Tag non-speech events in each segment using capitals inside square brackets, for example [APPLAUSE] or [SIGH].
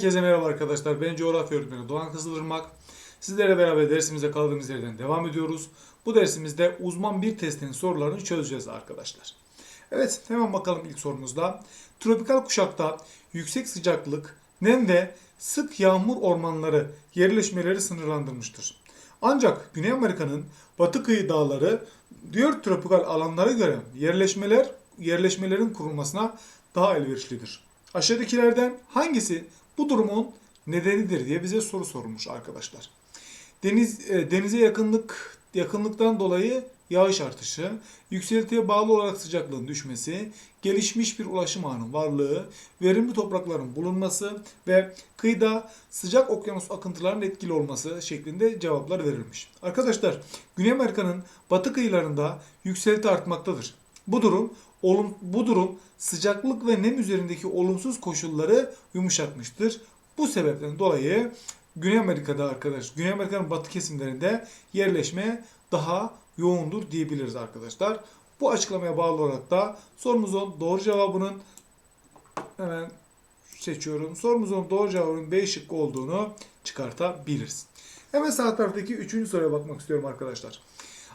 Herkese merhaba arkadaşlar. Ben coğrafya öğretmeni Doğan Kızılırmak. Sizlerle beraber dersimize kaldığımız yerden devam ediyoruz. Bu dersimizde uzman bir testinin sorularını çözeceğiz arkadaşlar. Evet hemen bakalım ilk sorumuzda. Tropikal kuşakta yüksek sıcaklık, nem ve sık yağmur ormanları yerleşmeleri sınırlandırmıştır. Ancak Güney Amerika'nın batı kıyı dağları diğer tropikal alanlara göre yerleşmeler yerleşmelerin kurulmasına daha elverişlidir. Aşağıdakilerden hangisi bu durumun nedenidir diye bize soru sormuş arkadaşlar. Deniz e, denize yakınlık yakınlıktan dolayı yağış artışı, yükseltiye bağlı olarak sıcaklığın düşmesi, gelişmiş bir ulaşım ağının varlığı, verimli toprakların bulunması ve kıyıda sıcak okyanus akıntılarının etkili olması şeklinde cevaplar verilmiş. Arkadaşlar, Güney Amerika'nın batı kıyılarında yükselti artmaktadır. Bu durum olum, bu durum sıcaklık ve nem üzerindeki olumsuz koşulları yumuşatmıştır. Bu sebepten dolayı Güney Amerika'da arkadaş, Güney Amerika'nın batı kesimlerinde yerleşme daha yoğundur diyebiliriz arkadaşlar. Bu açıklamaya bağlı olarak da sorumuzun doğru cevabının hemen seçiyorum. Sorumuzun doğru cevabının B şıkkı olduğunu çıkartabiliriz. Hemen sağ taraftaki üçüncü soruya bakmak istiyorum arkadaşlar.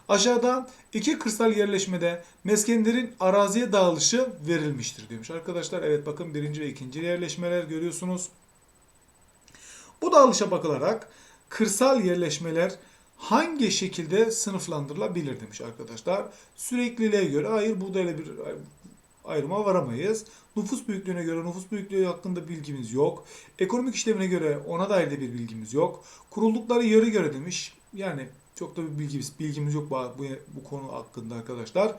Aşağıda iki kırsal yerleşmede meskenlerin araziye dağılışı verilmiştir demiş arkadaşlar. Evet bakın birinci ve ikinci yerleşmeler görüyorsunuz. Bu dağılışa bakılarak kırsal yerleşmeler hangi şekilde sınıflandırılabilir demiş arkadaşlar. Sürekliliğe göre hayır burada öyle bir ayrıma varamayız. Nüfus büyüklüğüne göre nüfus büyüklüğü hakkında bilgimiz yok. Ekonomik işlemine göre ona dair de bir bilgimiz yok. Kuruldukları yere göre demiş. Yani çok da bir bilgimiz, bilgimiz yok bu, bu, konu hakkında arkadaşlar.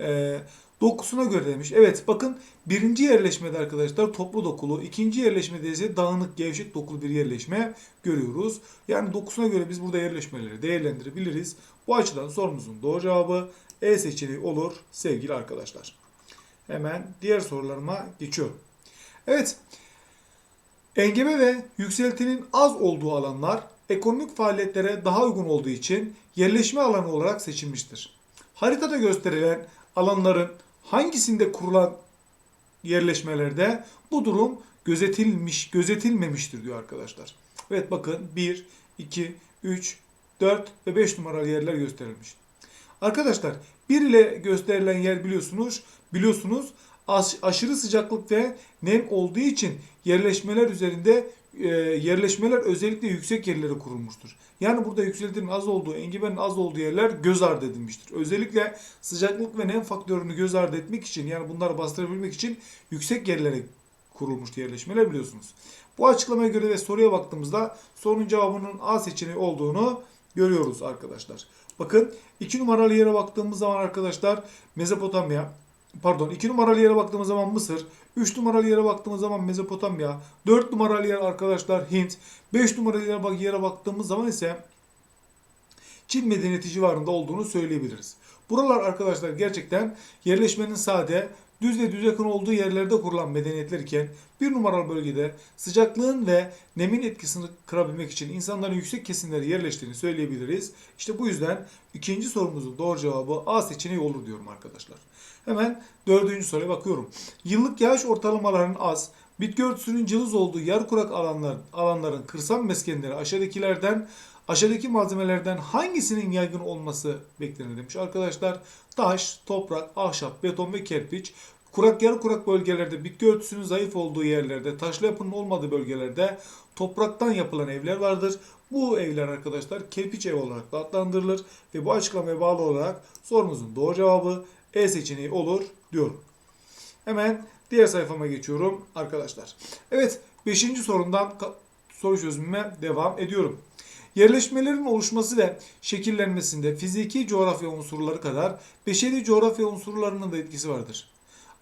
Ee, dokusuna göre demiş. Evet bakın birinci yerleşmede arkadaşlar toplu dokulu. ikinci yerleşmede ise dağınık gevşek dokulu bir yerleşme görüyoruz. Yani dokusuna göre biz burada yerleşmeleri değerlendirebiliriz. Bu açıdan sorumuzun doğru cevabı E seçeneği olur sevgili arkadaşlar. Hemen diğer sorularıma geçiyorum. Evet. Engebe ve yükseltinin az olduğu alanlar ekonomik faaliyetlere daha uygun olduğu için yerleşme alanı olarak seçilmiştir. Haritada gösterilen alanların hangisinde kurulan yerleşmelerde bu durum gözetilmiş, gözetilmemiştir diyor arkadaşlar. Evet bakın 1, 2, 3, 4 ve 5 numaralı yerler gösterilmiş. Arkadaşlar 1 ile gösterilen yer biliyorsunuz, biliyorsunuz aş- aşırı sıcaklık ve nem olduğu için yerleşmeler üzerinde e, yerleşmeler özellikle yüksek yerlere kurulmuştur. Yani burada yükseltinin az olduğu, engebenin az olduğu yerler göz ardı edilmiştir. Özellikle sıcaklık ve nem faktörünü göz ardı etmek için yani bunları bastırabilmek için yüksek yerlere kurulmuş yerleşmeler biliyorsunuz. Bu açıklamaya göre ve soruya baktığımızda sorunun cevabının A seçeneği olduğunu görüyoruz arkadaşlar. Bakın 2 numaralı yere baktığımız zaman arkadaşlar Mezopotamya, pardon 2 numaralı yere baktığımız zaman Mısır, 3 numaralı yere baktığımız zaman Mezopotamya, 4 numaralı yer arkadaşlar Hint, 5 numaralı yere, bak yere baktığımız zaman ise Çin medeniyeti civarında olduğunu söyleyebiliriz. Buralar arkadaşlar gerçekten yerleşmenin sade, düz ve düz yakın olduğu yerlerde kurulan medeniyetler iken bir numaralı bölgede sıcaklığın ve nemin etkisini kırabilmek için insanların yüksek kesimlere yerleştiğini söyleyebiliriz. İşte bu yüzden ikinci sorumuzun doğru cevabı A seçeneği olur diyorum arkadaşlar. Hemen dördüncü soruya bakıyorum. Yıllık yağış ortalamalarının az, bitki örtüsünün cılız olduğu yer kurak alanlar, alanların kırsal meskenleri aşağıdakilerden aşağıdaki malzemelerden hangisinin yaygın olması beklenir demiş. Arkadaşlar taş, toprak, ahşap, beton ve kerpiç kurak yarı kurak bölgelerde bitki örtüsünün zayıf olduğu yerlerde taşlı yapının olmadığı bölgelerde topraktan yapılan evler vardır. Bu evler arkadaşlar kerpiç ev olarak da adlandırılır ve bu açıklamaya bağlı olarak sorumuzun doğru cevabı E seçeneği olur diyorum. Hemen diğer sayfama geçiyorum arkadaşlar. Evet 5. sorundan soru çözümüme devam ediyorum. Yerleşmelerin oluşması ve şekillenmesinde fiziki coğrafya unsurları kadar beşeri coğrafya unsurlarının da etkisi vardır.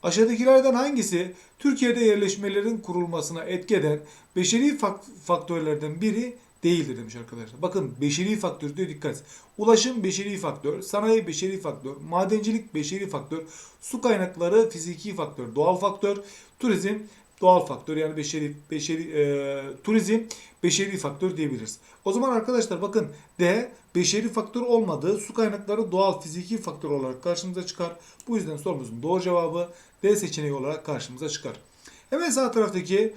Aşağıdakilerden hangisi Türkiye'de yerleşmelerin kurulmasına etki eden beşeri fak- faktörlerden biri değildir demiş arkadaşlar. Bakın beşeri faktör diyor dikkat. Ulaşım beşeri faktör, sanayi beşeri faktör, madencilik beşeri faktör, su kaynakları fiziki faktör, doğal faktör, turizm doğal faktör yani beşeri beşeri e, turizm beşeri faktör diyebiliriz. O zaman arkadaşlar bakın D beşeri faktör olmadığı su kaynakları doğal fiziki faktör olarak karşımıza çıkar. Bu yüzden sorumuzun doğru cevabı D seçeneği olarak karşımıza çıkar. Hemen sağ taraftaki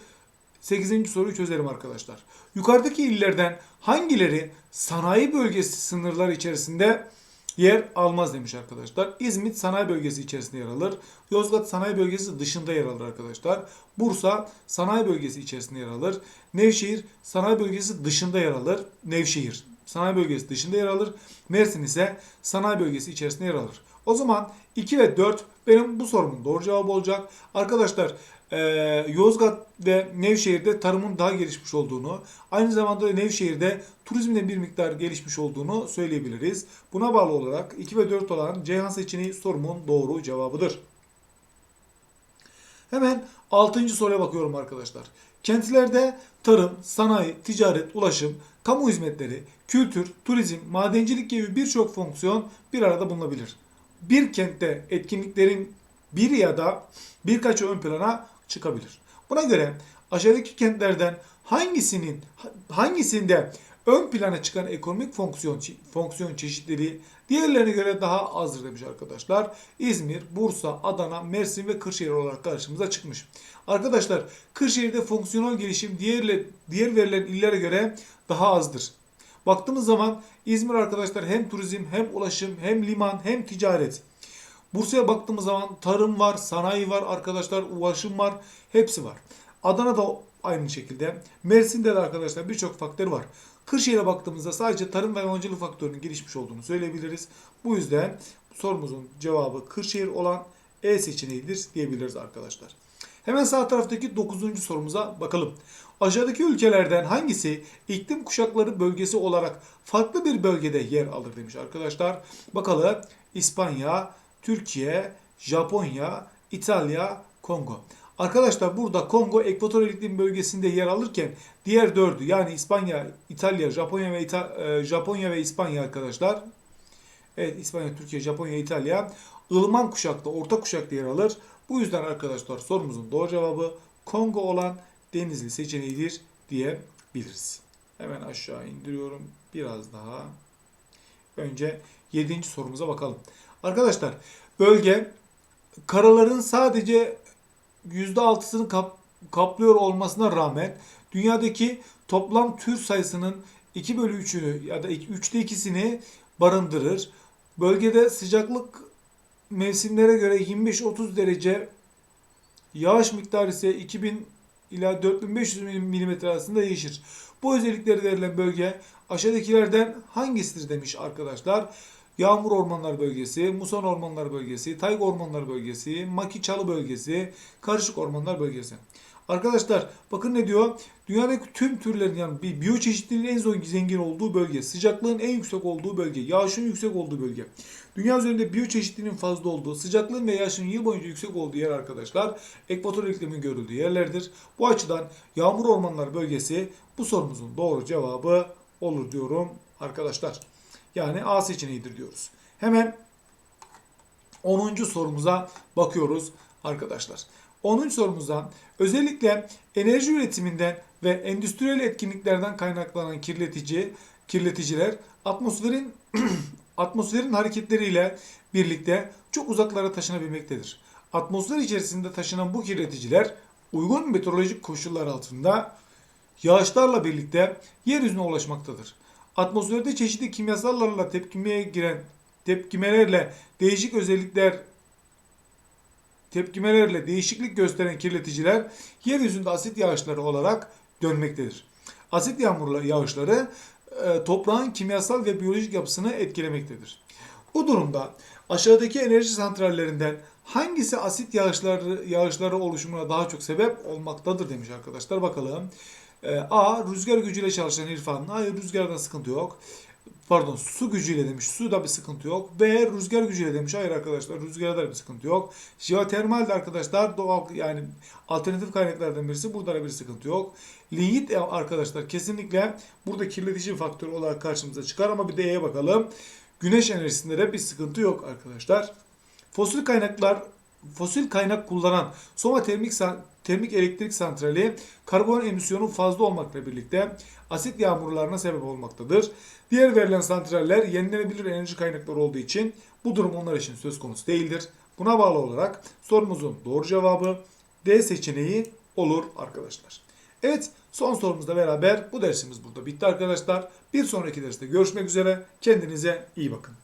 8. soruyu çözelim arkadaşlar. Yukarıdaki illerden hangileri sanayi bölgesi sınırları içerisinde yer almaz demiş arkadaşlar. İzmit sanayi bölgesi içerisinde yer alır. Yozgat sanayi bölgesi dışında yer alır arkadaşlar. Bursa sanayi bölgesi içerisinde yer alır. Nevşehir sanayi bölgesi dışında yer alır. Nevşehir sanayi bölgesi dışında yer alır. Mersin ise sanayi bölgesi içerisinde yer alır. O zaman 2 ve 4 benim bu sorumun doğru cevabı olacak. Arkadaşlar e, Yozgat ve Nevşehir'de tarımın daha gelişmiş olduğunu, aynı zamanda Nevşehir'de turizmin bir miktar gelişmiş olduğunu söyleyebiliriz. Buna bağlı olarak 2 ve 4 olan Ceyhan seçeneği sorumun doğru cevabıdır. Hemen 6. soruya bakıyorum arkadaşlar. Kentlerde tarım, sanayi, ticaret, ulaşım, kamu hizmetleri, kültür, turizm, madencilik gibi birçok fonksiyon bir arada bulunabilir. Bir kentte etkinliklerin biri ya da birkaçı ön plana çıkabilir. Buna göre aşağıdaki kentlerden hangisinin hangisinde ön plana çıkan ekonomik fonksiyon fonksiyon çeşitleri diğerlerine göre daha azdır demiş arkadaşlar. İzmir, Bursa, Adana, Mersin ve Kırşehir olarak karşımıza çıkmış. Arkadaşlar Kırşehir'de fonksiyonel gelişim diğer, diğer verilen illere göre daha azdır. Baktığımız zaman İzmir arkadaşlar hem turizm hem ulaşım hem liman hem ticaret. Bursa'ya baktığımız zaman tarım var, sanayi var arkadaşlar, ulaşım var, hepsi var. Adana'da aynı şekilde. Mersin'de de arkadaşlar birçok faktör var. Kırşehir'e baktığımızda sadece tarım ve hayvancılık faktörünün gelişmiş olduğunu söyleyebiliriz. Bu yüzden sorumuzun cevabı Kırşehir olan E seçeneğidir diyebiliriz arkadaşlar. Hemen sağ taraftaki 9. sorumuza bakalım. Aşağıdaki ülkelerden hangisi iklim kuşakları bölgesi olarak farklı bir bölgede yer alır demiş arkadaşlar. Bakalım İspanya, Türkiye, Japonya, İtalya, Kongo. Arkadaşlar burada Kongo ekvatoral iklim bölgesinde yer alırken diğer dördü yani İspanya, İtalya, Japonya ve İta e, Japonya ve İspanya arkadaşlar. Evet İspanya, Türkiye, Japonya, İtalya ılıman kuşakta, orta kuşakta yer alır. Bu yüzden arkadaşlar sorumuzun doğru cevabı Kongo olan Denizli seçeneğidir diyebiliriz. Hemen aşağı indiriyorum. Biraz daha. Önce 7. sorumuza bakalım. Arkadaşlar bölge karaların sadece %6'sını kap, kaplıyor olmasına rağmen dünyadaki toplam tür sayısının 2 bölü 3'ünü ya da 3'te 2'sini barındırır. Bölgede sıcaklık mevsimlere göre 25-30 derece yağış miktarı ise 2000 ila 4500 mm arasında değişir. Bu özellikleri verilen bölge aşağıdakilerden hangisidir demiş arkadaşlar. Yağmur ormanlar bölgesi, muson ormanlar bölgesi, tayga ormanlar bölgesi, maki çalı bölgesi, karışık ormanlar bölgesi. Arkadaşlar bakın ne diyor? Dünyadaki tüm türlerin yani bir biyoçeşitliliğin en zengin olduğu bölge, sıcaklığın en yüksek olduğu bölge, yağışın yüksek olduğu bölge. Dünya üzerinde biyoçeşitliliğin fazla olduğu, sıcaklığın ve yağışın yıl boyunca yüksek olduğu yer arkadaşlar ekvator iklimin görüldüğü yerlerdir. Bu açıdan yağmur ormanlar bölgesi bu sorumuzun doğru cevabı olur diyorum arkadaşlar. Yani A seçeneğidir diyoruz. Hemen 10. sorumuza bakıyoruz arkadaşlar. 10. sorumuzda özellikle enerji üretiminden ve endüstriyel etkinliklerden kaynaklanan kirletici kirleticiler atmosferin [CLEARS THROAT] atmosferin hareketleriyle birlikte çok uzaklara taşınabilmektedir. Atmosfer içerisinde taşınan bu kirleticiler uygun meteorolojik koşullar altında yağışlarla birlikte yeryüzüne ulaşmaktadır. Atmosferde çeşitli kimyasallarla tepkimeye giren tepkimelerle değişik özellikler tepkimelerle değişiklik gösteren kirleticiler yeryüzünde asit yağışları olarak dönmektedir. Asit yağmurlar yağışları e, toprağın kimyasal ve biyolojik yapısını etkilemektedir. Bu durumda aşağıdaki enerji santrallerinden hangisi asit yağışları yağışları oluşumuna daha çok sebep olmaktadır demiş arkadaşlar. Bakalım. E, A. Rüzgar gücüyle çalışan irfanın. Hayır rüzgarda sıkıntı yok. Pardon su gücüyle demiş. Suda bir sıkıntı yok. B. Rüzgar gücüyle demiş. Hayır arkadaşlar rüzgarda bir sıkıntı yok. Jeotermal de arkadaşlar doğal yani alternatif kaynaklardan birisi. Burada da bir sıkıntı yok. Linyit arkadaşlar kesinlikle burada kirletici faktör olarak karşımıza çıkar ama bir D'ye bakalım. Güneş enerjisinde de bir sıkıntı yok arkadaşlar. Fosil kaynaklar fosil kaynak kullanan Soma termik termik elektrik santrali karbon emisyonu fazla olmakla birlikte asit yağmurlarına sebep olmaktadır. Diğer verilen santraller yenilenebilir enerji kaynakları olduğu için bu durum onlar için söz konusu değildir. Buna bağlı olarak sorumuzun doğru cevabı D seçeneği olur arkadaşlar. Evet son sorumuzla beraber bu dersimiz burada bitti arkadaşlar. Bir sonraki derste görüşmek üzere. Kendinize iyi bakın.